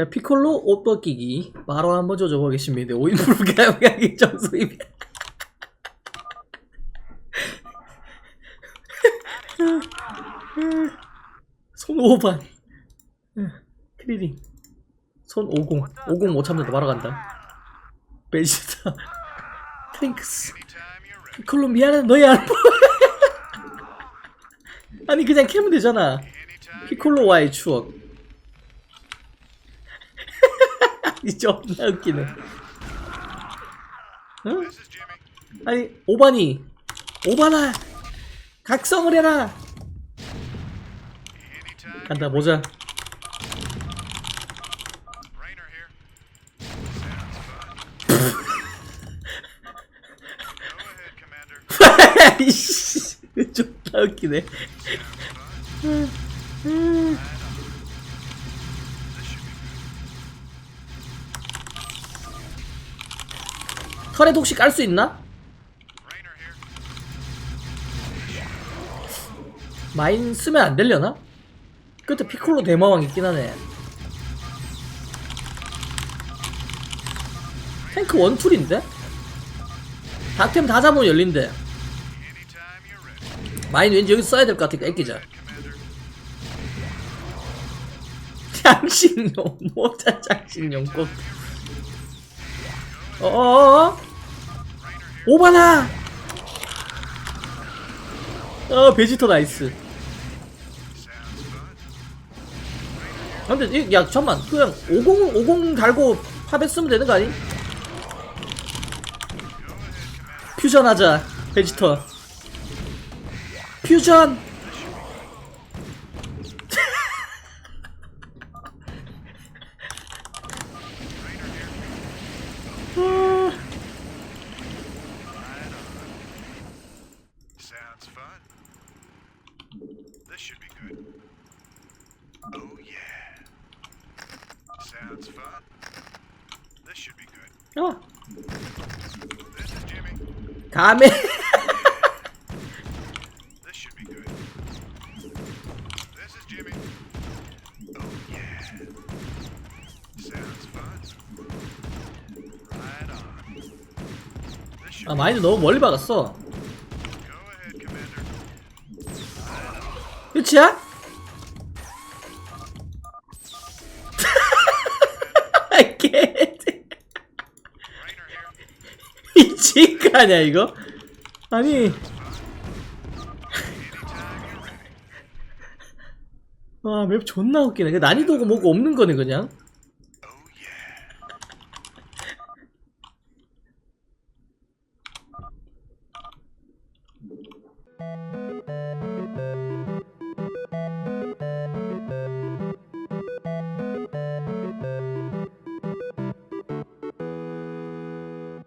자, 피콜로 옷 벗기기 바로 한번 조져보겠습니다. 5인 불가능하기 정수입. 손 5반. 크리링. 손 50. 50 못 참는다. 바로 간다. 베지타. 트링크스. 피콜로 미안해. 너희 안. 아니 그냥 캐면 되잖아. 피콜로와의 추억. 이 존나 웃기네. 응? 아니 오반이 오반아 각성을 해라. 간다 보자. 이씨 존나 웃기네. 털에 혹시 깔 수 있나? 마인 쓰면 안 되려나? 끝에 피콜로 대마왕 있긴 하네. 탱크 원툴인데? 다템 다 잡으면 열린대. 마인 왠지 여기 써야 될 것 같으니까 애끼자. 장식용, 모자 장식용 꽃. 어어어? 오바나! 어, 베지터 나이스. 아, 근데, 이, 야, 잠만. 그냥 50, 50 달고 팝에 쓰면 되는 거 아니? 퓨전 하자, 베지터. 퓨전! 아, Sounds fun. This should be good. Oh yeah. Sounds fun. This should be good. 어, This is Jimmy. 가메. This should be good. This is Jimmy. Oh yeah. Sounds fun. Right on. This should 아, 마인드 너무 멀리 박았어. 끝이야? 미친 거 아니야 이거? 아니 ready. 와맵 존나 웃기네 그 난이도가 뭐가 없는 거네 그냥